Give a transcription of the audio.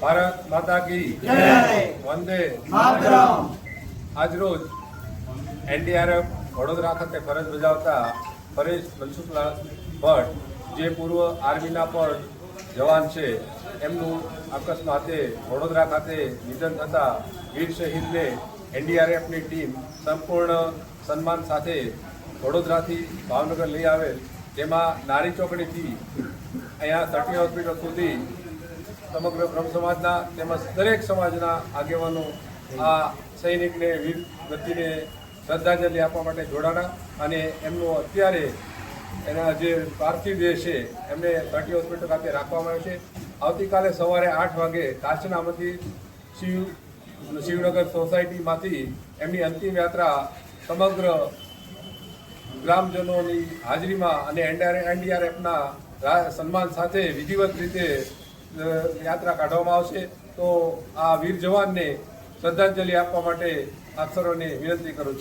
ભારત માતા કી વંદે આજરોજ એનડીઆરએફ વડોદરા ખાતે ફરજ બજાવતા પરેશ મનસુખલાલ ભટ્ટ જે પૂર્વ આર્મીના પણ જવાન છે એમનું અકસ્માતે વડોદરા ખાતે નિધન થતા વીર શહીદને એનડીઆરએફની ટીમ સંપૂર્ણ સન્માન સાથે વડોદરાથી ભાવનગર લઈ આવેલ જેમાં નારી ચોકડીથી અહીંયા સટી હોસ્પિટલ સુધી સમગ્ર બ્રહ્મ સમાજના તેમજ દરેક સમાજના આગેવાનો આ સૈનિકને વીર ગતિને શ્રદ્ધાંજલિ આપવા માટે જોડાણા અને એમનું અત્યારે એના જે પાર્થિવ દેહ છે, એમને સટી હોસ્પિટલ ખાતે રાખવામાં આવ્યો છે. આવતીકાલે સવારે આઠ વાગે કાચનામાંથી શિવ, શિવનગર સોસાયટીમાંથી એમની અંતિમ યાત્રા સમગ્ર ગ્રામજનોની હાજરીમાં અને એનડીઆરએફના સન્માન સાથે વિધિવત રીતે યાત્રા કાઢવામાં આવશે તો આ વીર જવાનને શ્રદ્ધાંજલિ આપવા માટે આપ વિનંતી કરું છું.